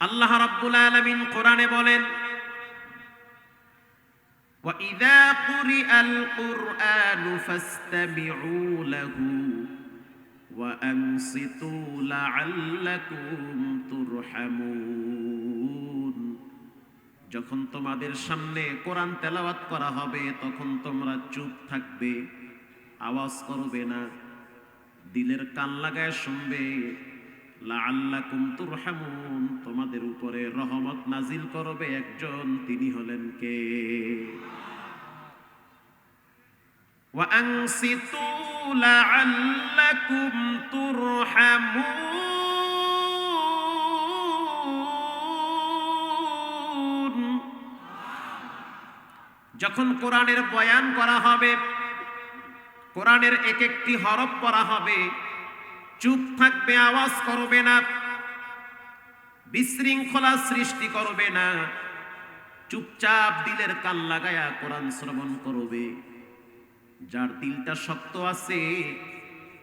আল্লাহ রাব্বুল আলামিন কোরআনে বলেন وَإِذَا قُرِئَ الْقُرْآنُ فَاسْتَمِعُوا لَهُ وَأَنصِتُوا لَعَلَّكُمْ تُرْحَمُونَ যখন তোমাদের সামনে কোরআন তেলাওয়াত করা হবে তখন তোমরা চুপ থাকবে আওয়াজ করবে না দিলের কান লাগায় শুনবে তোমাদের উপরে রহমত নাজিল করবে একজন, তিনি হলেন কে? যখন কোরআনের বয়ান করা হবে, কোরআনের এক একটি হরফ করা হবে চুপ থাকবে, আওয়াজ করবে না, বিশৃঙ্খলা সৃষ্টি করবে না, চুপচাপ দিলের কাল লাগায়া কোরআন শ্রবণ করবে। যার দিলটা শক্ত আছে,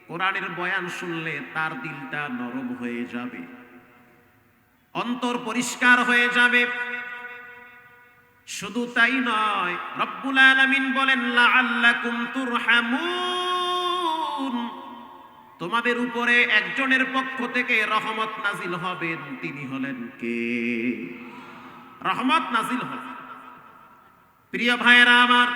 কোরআনের বয়ান শুনলে তার দিলটা নরম হয়ে যাবে, অন্তর পরিষ্কার হয়ে যাবে। শুধু তাই নয়, রব্বুল আলামিন বলেন, লাআল্লাকুম তুরহামুন। তোমাদের উপরে একজনের পক্ষ থেকে রহমত নাজিল হবেন, তিনি হলেন কে? রহমত নাজিল হবে প্রিয় ভাইয়েরা আমার,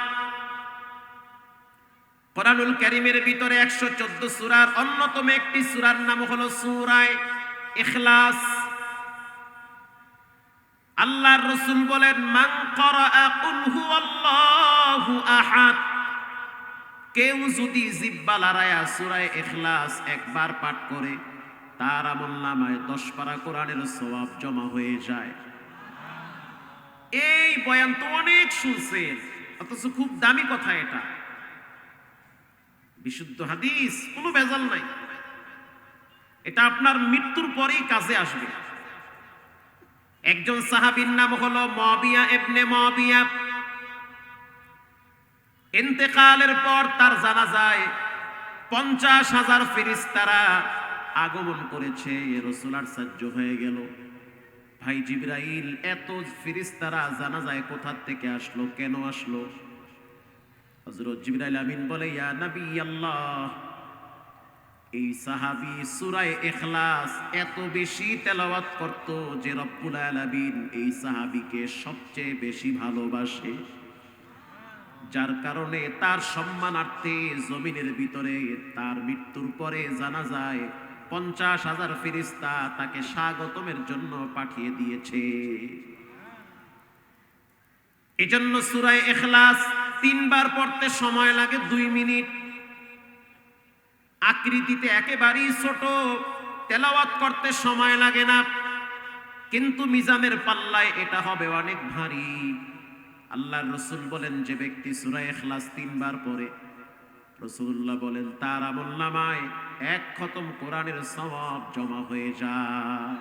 কোরআনুল কারীমের ভিতরে একশো চোদ্দ সুরার অন্যতম একটি সুরার নাম হলো সুরায় ইখলাস। আল্লাহর রসুল বলেন, মান করা আহাদ। কেউ যদি জিব্বা লড়ায়া সুরায় ইখলাস একবার পাঠ করে, তার আমল নামায় দশ পারা কোরআনের সওয়াব জমা হয়ে যায়। এই বয়ান তো অনেক শুনছেন অথচ খুব দামি কথা এটা। বিশুদ্ধ হাদিস, কোনো ভেজাল নাই। এটা আপনার মৃত্যুর পরেই কাজে আসবে। একজন সাহাবীর নাম হলো মবিয়া এবনে মবিয়া। ইন্তেকালের পর তার জানা যায় পঞ্চাশ হাজার ফিরিস্তারা আগমন করেছে। রসুলার সাহায্য হয়ে গেল। ভাই জিব্রাইল, এত ফিরিস্তারা জানা যায় কোথা থেকে আসলো, কেন আসলো? হজরত জিব্রাইল আমিন বলে, ইয়া নবী আল্লাহ এই সাহাবি সুরায় এখলাস এত বেশি তেলাওয়াত করত যে রব্বুল আলামিন এই সাহাবিকে সবচেয়ে বেশি ভালোবাসে। যার কারণে তার সম্মানার্থে জমিনের ভিতরে তার মৃত্যুর পরে জানা যায়, পঞ্চাশ হাজার ফিরিস্তা তাকে স্বাগতমের জন্য পাঠিয়ে দিয়েছে। এজন্য সুরায় এখলাস তিনবার পড়তে সময় লাগে দুই মিনিট। আকৃতিতে একেবারেই ছোট, তেলাওয়াত করতে সময় লাগে না। কিন্তু মিজানের পাল্লায় এটা হবে অনেক ভারী। আল্লাহর রসুল বলেন, যে ব্যক্তি সুরা এখলাস তিনবার পরে রসুল্লাহ বলেন, তার আমল নামায় এক খতম কোরআনের সওয়াব জমা হয়ে যায়।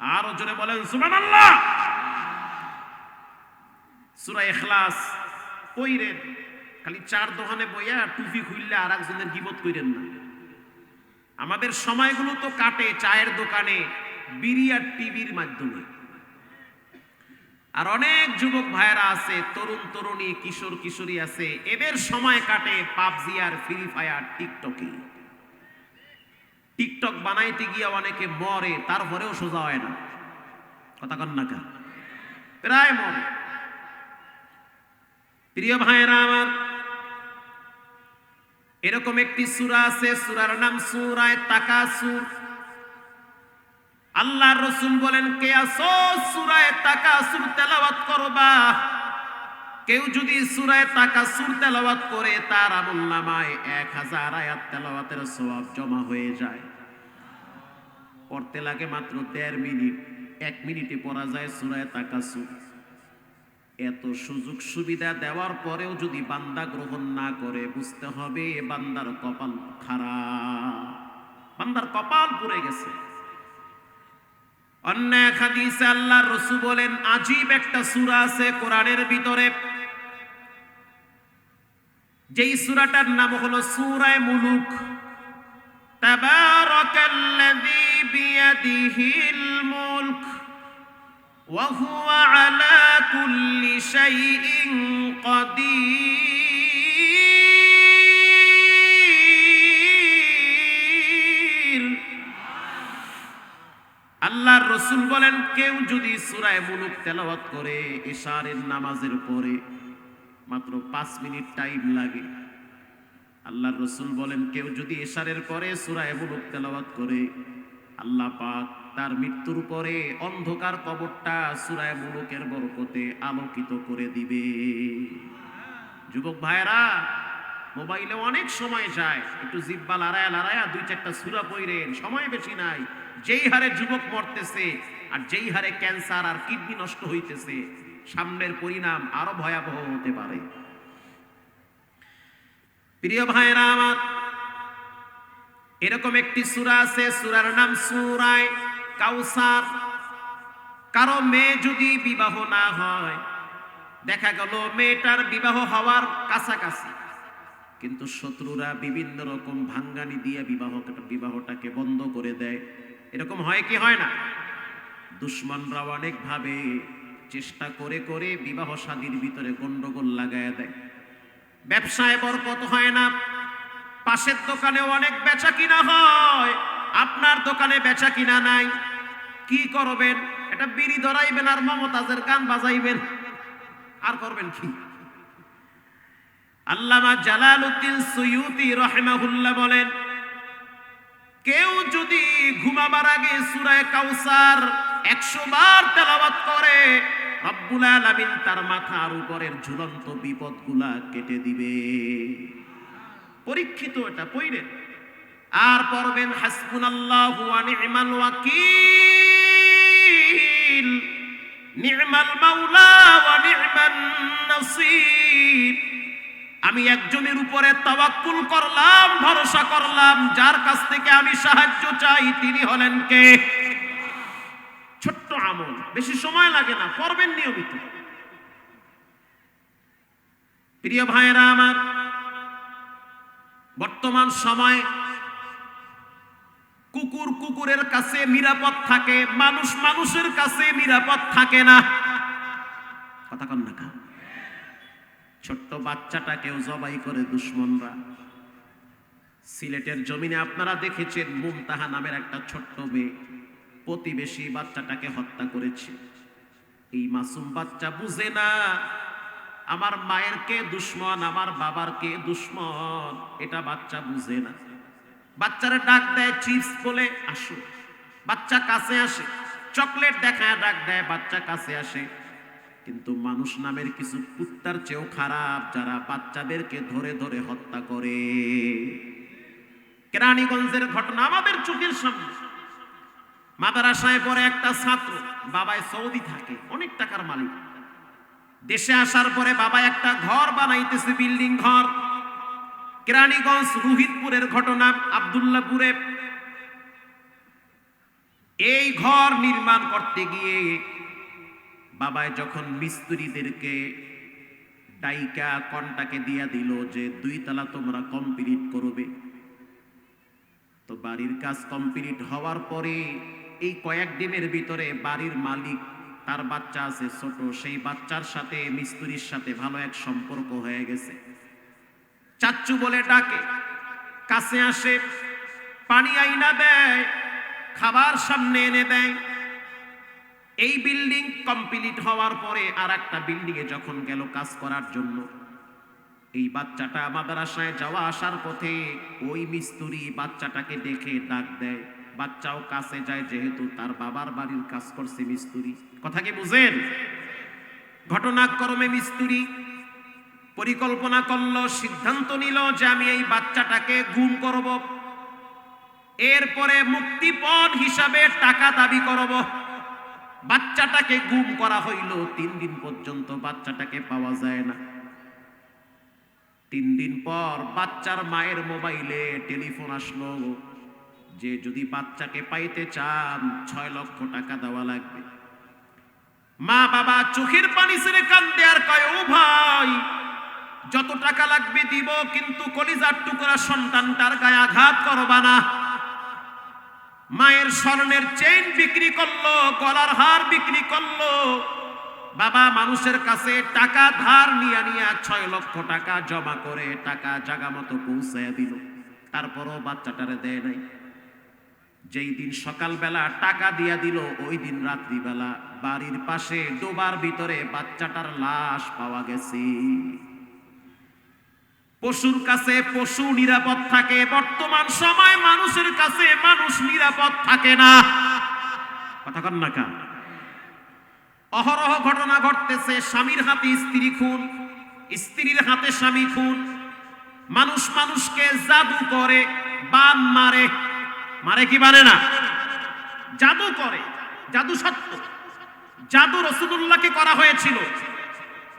আরও জোরে বলেন, সুবহানাল্লাহ! সুরা এখলাস কইরেন খালি চার দোকানে বইয়া টুপি খুললে আর একজনের গিবত কইরেন না। আমাদের সময়গুলো তো কাটে, চায়ের দোকানে, বিড়ি আর টিভির মাধ্যমে। আর অনেক যুবক ভাইয়েরা আছে, তরুণ তরুণী, কিশোর কিশোরী আছে, এদের সময় কাটে পাবজি আর ফ্রি ফায়ার, টিকটকে। টিকটক বানাইতে গিয়ে অনেকে মরে, তারপরেও সোজা হয় না। কথা কন্যাকা প্রায় মরে। প্রিয় ভাইয়েরা আমার, এরকম একটি সুরা আছে, সুরার নাম সুরায় তাকাসুর। আল্লাহ রসুল বলেন কে সুরায় তাকাসুর তেলাওয়াত করবা। কেউ যদি সুরায় তাকাসুর তেলাওয়াত করে, তার আমল এক হাজার আয়াত তেলাওয়াতের সওয়াব জমা হয়ে যায়। পড়তে লাগে মাত্র দেড় মিনিট, এক মিনিটে পড়া যায় সুরায় তাকাসুর। এত সুযোগ সুবিধা দেওয়ার পরেও যদি বান্দা গ্রহণ না করে, বুঝতে হবে বান্দার কপাল খারাপ। বান্দার কপাল পুড়ে গেছে। অন্য এক হাদিসে আল্লাহ রসু বলেন, আজীব একটা সুরা আছে কোরআনের ভিতরে। যেই সুরাটার নাম হলো সুরায় মুলুক। তাবারাকাল্লাযী বিয়াদিহিল মুলক ওয়া হুয়া আলা কুল্লি শাইইন কাদির। আল্লাহর রসুল বলেন, কেউ যদি সুরায় মুলুক তেলাওয়াত করে ইশারের নামাজের পরে মাত্র পাঁচ মিনিট টাইম লাগে। আল্লাহর রসুল বলেন, কেউ যদি এশারের পরে সুরায় মুলুক তেলাওয়াত করে, আল্লাহ পাক তার মৃত্যুর পরে অন্ধকার কবরটা সুরায় মুলুকের বরকতে আলোকিত করে দিবে। যুবক ভাইরা মোবাইলে অনেক সময় যায়। একটু জিব্বা লড়ায়া লড়ায়া দুই চারটা সুরা পইরেন সময় বেশি নাই। যেই হারে যুবক মরতেছে আর যেই হারে ক্যান্সার আর কিডনি নষ্ট হইতেছে, সামনের পরিণাম আরও ভয়াবহ হতে পারে। প্রিয় ভাইরা আমার, এরকম একটি সূরা আছে, সূরার নাম সুরায় কাউসার। কারও মেয়ে যদি বিবাহ না হয়, দেখা গেল মেয়েটার বিবাহ হওয়ার কাছাকাছি। কিন্তু শত্রুরা বিভিন্ন রকম ভাঙ্গানি দিয়ে বিবাহ বিবাহটাকে বন্ধ করে দেয়। এরকম হয় কি হয় না? দুশ্মনরা অনেকভাবে চেষ্টা করে করে বিবাহ শাদীর ভিতরে গন্ডগোল লাগায় দেয়। ব্যবসায় বরকত হয় না। পাশের দোকানে অনেক বেচা কিনা হয়। আপনার দোকানে বেচা কিনা নাই। কি করবেন? এটা বিড়ি ধরাইবেন আর মমতাজের গান বাজাইবেন। আর করবেন কি? আল্লামা জালালউদ্দিন সুয়ুতি রহমাহুল্লাহ বলেন, কেউ যদি ঘুমাবার আগে সূরায়ে কাউসার 100 বার তেলাওয়াত করে, রব্বুল আলামিন তার মাথার উপরের ঝুলন্ত বিপদগুলা কেটে দিবে। পরীক্ষিত এটা পইরেন আর পড়বেন, হাসবুনাল্লাহু ওয়া নি'মাল ওয়াকিল। নি'মাল মাওলা ওয়া নি'মান নাসির। আমি একজনের উপরে তাওয়াক্কুল করলাম, ভরসা করলাম, যার কাছ থেকে আমি সাহায্য চাই, তিনি হলেন কে? ছোট্ট আমল, বেশি সময় লাগে না, করবেন নিয়মিত। প্রিয় ভাইয়েরা আমার, বর্তমান সময় কুকুর কুকুরের কাছে নিরাপদ থাকে, মানুষ মানুষের কাছে নিরাপদ থাকে না। কথা কন না? ছোট্ট বাচ্চাটাকেও জবাই করে দুশ্মনরা। সিলেটের জমিনে আপনারা দেখেছেন মুমতাহা নামের একটা ছোট্ট মেয়ে প্রতিবেশী বাচ্চাটাকে হত্যা করেছে। এই মাসুম বাচ্চা বুঝে না, আমার মায়ের কে দুশ্মন, আমার বাবার কে দুশ্মন, এটা বাচ্চা বুঝে না। বাচ্চারা ডাক দেয়, চিপস বলে আসো। বাচ্চা কাছে আসে, চকলেট দেখায়, ডাক দেয়, বাচ্চা কাছে আসে। কিন্তু মানুষ নামের কিছু কুত্তার চেয়েও খারাপ যারা বাচ্চাদেরকে ধরে ধরে হত্যা করে। কেরানীগঞ্জের ঘটনা আমাদের চোখের সামনে। মাদারাসায় পরে একটা ছাত্র বাবায় সৌদি থাকে, অনেক টাকার মালিক। দেশে আসার পরে বাবা একটা ঘর বানাইতেছে, বিল্ডিং ঘর। কেরানীগঞ্জ রোহিতপুরের ঘটনা আবদুল্লাপুরে। এই ঘর নির্মাণ করতে গিয়ে বাবায় যখন মিস্ত্রিদেরকে ডাইকা কন্টাকে দিয়া দিল যে, দুই তলা তোমরা কমপ্লিট করবে। তো বাড়ির কাজ কমপ্লিট হওয়ার পরে এই কয়েক দিনের ভিতরে বাড়ির মালিক, তার বাচ্চা আছে ছোট, সেই বাচ্চার সাথে, মিস্ত্রির সাথে ভালো এক সম্পর্ক হয়ে গেছে। চাচ্চু বলে ডাকে, কাছে আসে, পানি আইনা দেয়, খাবার সামনে এনে দেয়। এই বিল্ডিং কমপ্লিট হওয়ার পরে আর একটা বিল্ডিং এ যখন গেল কাজ করার জন্য, এই বাচ্চাটা মাদ্রাসায় যাওয়া আসার পথে ওই মিস্ত্রি বাচ্চাটাকে দেখে ডাক দেয়, বাচ্চাও কাছে যায় যেহেতু তার বাবার বাড়ির কাজ করছে মিস্ত্রি। কথা কি বুঝেন? ঘটনাক্রমে মিস্ত্রি পরিকল্পনা করল, সিদ্ধান্ত নিল যে আমি এই বাচ্চাটাকে গুম করব। এরপরে মুক্তিপণ হিসাবে টাকা দাবি করব। বাচ্চাটাকে গুম করা হইল, তিন দিন পর্যন্ত বাচ্চাটাকে পাওয়া যায় না। তিন দিন পর বাচ্চার মায়ের মোবাইলে টেলিফোন আসলো, যে যদি বাচ্চাকে পাইতে চান, ছয় লক্ষ টাকা দেওয়া লাগবে। মা বাবা চোখের পানি ছেড়ে কান্দে আর কয়, ও ভাই, যত টাকা লাগবে দিব, কিন্তু কলিজার টুকরা সন্তানটার গায়ে আঘাত করবা না। মায়ের স্বর্ণের চেইন বিক্রি করল, গলার হার বিক্রি করল। বাবা মানুষের কাছে টাকা ধার নিয়ে নিয়ে ছয় লক্ষ টাকা জমা করে টাকা জাগা মতো পৌঁছায় দিল। তারপরও বাচ্চাটারে দেয় নাই। যেই দিন সকালবেলা টাকা দিয়া দিল, ওই দিন রাত্রিবেলা বাড়ির পাশে ডোবার ভিতরে বাচ্চাটার লাশ পাওয়া গেছে। পশুর কাছে পশু নিরাপদ থাকে, বর্তমান সময় মানুষের কাছে মানুষ নিরাপদ থাকে না। কথা কন না কেন? অহরহ ঘটনা ঘটতেছে, স্বামীর হাতে স্ত্রী খুন, স্ত্রীর হাতে স্বামী খুন। মানুষ মানুষকে জাদু করে, বান মারে। মারে কি মারে না? জাদু করে, জাদু সত্য। জাদু রসুদুল্লাহকে করা হয়েছিল।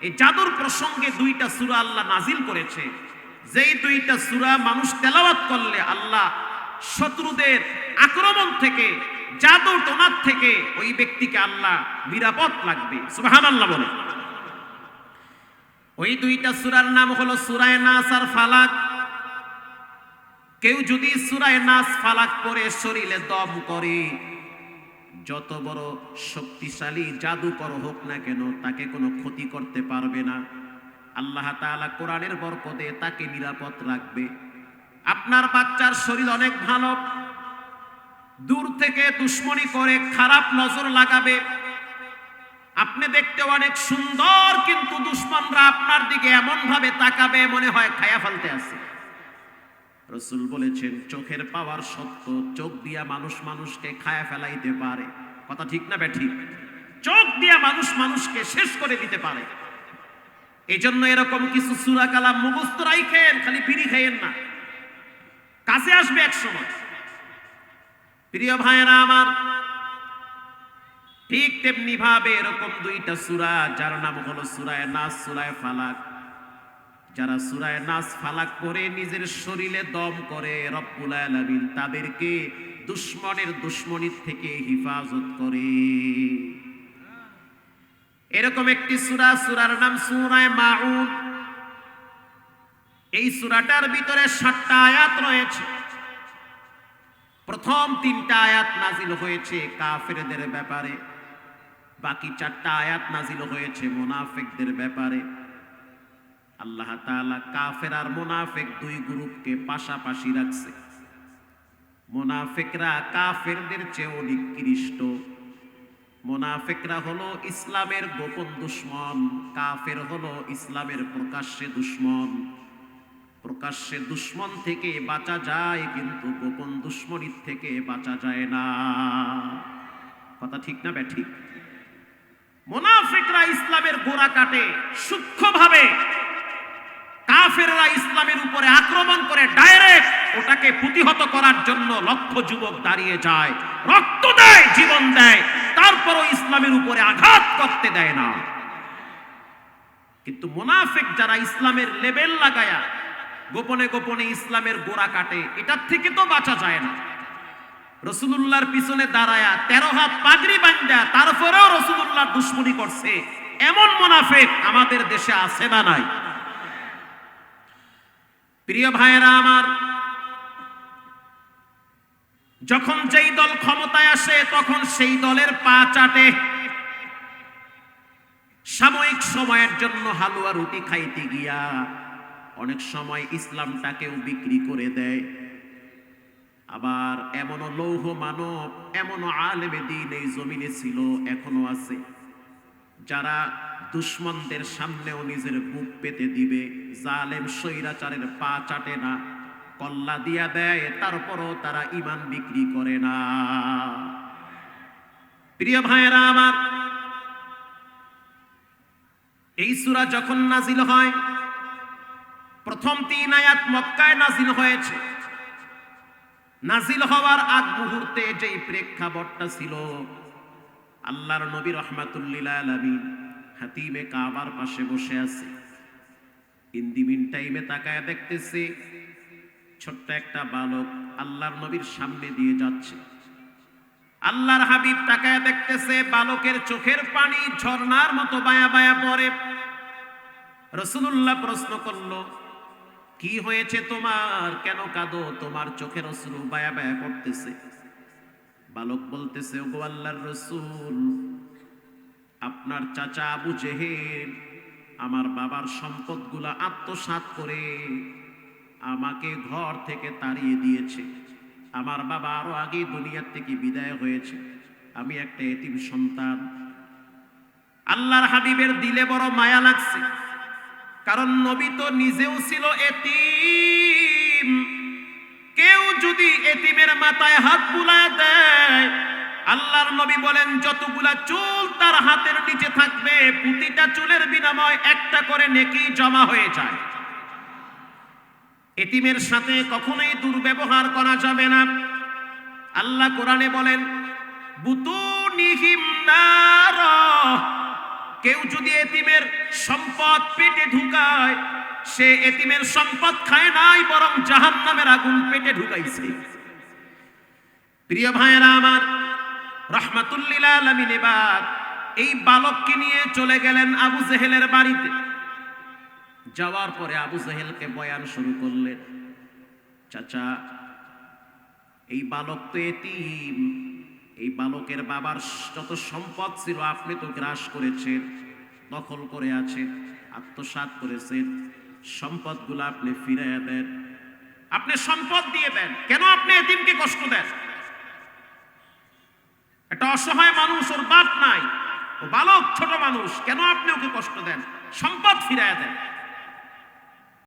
এই জাদুর প্রসঙ্গে দুইটা সূরা আল্লাহ নাজিল করেছে। যেই দুইটা সূরা মানুষ তেলাওয়াত করলে আল্লাহ শত্রুদের আক্রমণ থেকে জাদু টোনার থেকে ওই ব্যক্তিকে আল্লাহ নিরাপদ লাগবে। সুবহানাল্লাহ বলে। ওই দুইটা সূরার নাম হলো সূরায়ে নাস আর ফালাক। কেউ যদি সূরায়ে নাস, ফালাক পড়ে শরীরে দম করে, যত বড় শক্তিশালী জাদুকর হোক না কেন, তাকে কোনো ক্ষতি করতে পারবে না। আল্লাহ তাআলা কোরআনের বরকতে তাকে নিরাপদ রাখবে। আপনার বাচ্চার শরীর অনেক ভালো, দূর থেকে দুশ্মনী করে খারাপ নজর লাগাবে। আপনি দেখতে অনেক সুন্দর, কিন্তু দুশ্মনরা আপনার দিকে এমন ভাবে তাকাবে মনে হয় খায়া ফেলতে আছে। রসুল বলেছেন, চোখের পাওয়ার সত্য, চোখ দিয়া মানুষ মানুষকে খায়া ফেলাইতে পারে। কথা ঠিক না ব্যাঠি চোখ দিয়া মানুষ মানুষকে শেষ করে দিতে পারে। এই জন্য এরকম কিছু সুরা কালাম মুখস্থ রাইখেন, খালি বিড়ি খাইয়েন না। কাছে আসবে এক সময়। প্রিয় ভাইয়েরা আমার, ঠিক তেমনি ভাবে এরকম দুইটা সুরা, যার নাম হলো সুরায় নাস, সুরায় ফালাক। যারা সুরায় নাস, ফালাক করে নিজের শরীরে দম করে, রব্বুল আলামিন তাদেরকে দুশ্মনের দুশ্মনির থেকে হিফাজত করে। এরকম একটি সূরা, সুরার নাম সূরায়ে মাউন। এই সূরাটার ভিতরে সাতটা আয়াত রয়েছে। প্রথম তিনটা আয়াত নাজিল হয়েছে কাফেরদের ব্যাপারে। বাকি চারটা আয়াত নাজিল হয়েছে মোনাফেকদের ব্যাপারে। আল্লাহ তাআলা কাফের আর মুনাফিক দুই গ্রুপকে পাশাপাশি রাখছে। মোনাফেকরা কাফেরদের চেয়েও নিকৃষ্ট মুনাফিকরা হলো ইসলামের গোপন দুশ্মন, কাফের হলো ইসলামের প্রকাশ্যে দুশ্মন। প্রকাশ্যে দুশ্মন থেকে বাঁচা যায়, কিন্তু গোপন দুশ্মনির থেকে বাঁচা যায় না। কথা ঠিক না ব্যাঠিক মুনাফিকরা ইসলামের গোড়া কাটে সূক্ষ্মভাবে। কাফেররা ইসলামের উপরে আক্রমণ করে ডাইরেক্ট ওটাকে প্রতিহত করার জন্য লক্ষ যুবক দাঁড়িয়ে যায়। রক্ত দেয়, জীবন দেয়। তারপরও ইসলামের উপরে আঘাত করতে দেয় না। কিন্তু মুনাফিক যারা ইসলামের লেবেল লাগায়া গোপনে গোপনে ইসলামের গোড়া কাটে, এটার থেকে তো বাঁচা যায় না। রসুলুল্লাহর পিছনে দাঁড়ায়া তেরো হাত পাগড়ি বান্ধা তারপরেও রসুলুল্লাহ দুশ্মনী করছে। এমন মুনাফিক আমাদের দেশে আছে না নাই? প্রিয় ভাইয়েরা আমার যখন যেই দল ক্ষমতায় আসে, তখন সেই দলের পা চাটে। সাময়িক সময়ের জন্য হালুয়া রুটি খাইতে গিয়া অনেক সময় ইসলামটাকেও বিক্রি করে দেয়। আবার এমনও লৌহ মানব, এমনও আলেমে দিন এই জমিনে ছিল, এখনও আছে। যারা দুশ্মনদের সামনেও নিজের বুক পেতে দিবে, জালেম, স্বৈরাচারের পা চাটে না। কল্লা দিয়া দেয়, তারপরও তারা ইমান বিক্রি করে না। প্রিয় ভাইয়েরা আমার, এই সূরা যখন নাজিল হয়, প্রথম তিন আয়াত মক্কায় নাজিল হয়েছে। নাজিল হওয়ার আগ মুহূর্তে যেই প্রেক্ষাপটটা ছিল, আল্লাহর নবী রহমাতুল্লিল হাতিমে কাবার পাশে বসে আছে। ইন্দিমিন টাইমে তাকায় দেখতেছে ছোট্ট একটা বালক আল্লাহর নবীর সামনে দিয়ে যাচ্ছে। আল্লাহর হাবিব তাকায় দেখতেছে বালকের চোখের পানি ঝর্ণার মতো বায়া বায়া পড়ে। রসুল্লাহ প্রশ্ন করল, কি হয়েছে তোমার? কেন কাঁদো? তোমার চোখের অশ্রু বায়া বায়া পড়তেছে। বালক বলতেছে, ওগো আল্লাহর রসুল, আপনার চাচা আবু জেহেল আমার বাবার সম্পদগুলা আত্মসাৎ করে আমাকে ঘর থেকে তাড়িয়ে দিয়েছে। আমার বাবা আরও আগে দুনিয়ার থেকে বিদায় হয়েছে। আমি একটা এতিম সন্তান। আল্লাহর হাবিবের দিলে বড় মায়া লাগছে। কারণ নবী তো নিজেও ছিল এতিম। কেউ যদি এতিমের মাথায় হাত বুলায় দেয়, আল্লাহর নবী বলেন, যতগুলা চুল তার হাতের নিচে থাকবে, প্রতিটা চুলের বিনিময় একটা করে নেকি জমা হয়ে যায়। এতিমের সাথে কখনোই দুর্ব্যবহার করা যাবে না। আল্লাহ কোরআনে বলেন কেউ যদি এতিমের সম্পদ পেটে ঢুকায়, সে এতিমের সম্পদ খায় নাই, বরং জাহান্নামের আগুন পেটে ঢুকাইছে। প্রিয় ভাইয়েরা আমার, রহমাতুল্লিল আলমিন এই বালককে নিয়ে চলে গেলেন আবু জেহেলের বাড়িতে। যাওয়ার পরে আবু জেহেলকে বয়ান শুরু করলেন চাচা, এই বালক তো এতিম, এই বালকের বাবার যত সম্পদ ছিল আপনি তো গ্রাস করেছেন, দখল করে আছেন, আত্মসাৎ করেছেন, সম্পদগুলো আপনি ফিরিয়ে দেন। আপনি সম্পদ দিয়ে দেন, কেন আপনি এতিমকে কষ্ট দেন? একটা অসহায় মানুষ, ওর বাপ নাই, ও বালক, ছোট মানুষ, কেন আপনি ওকে কষ্ট দেন? সম্পদ ফিরায় দেন।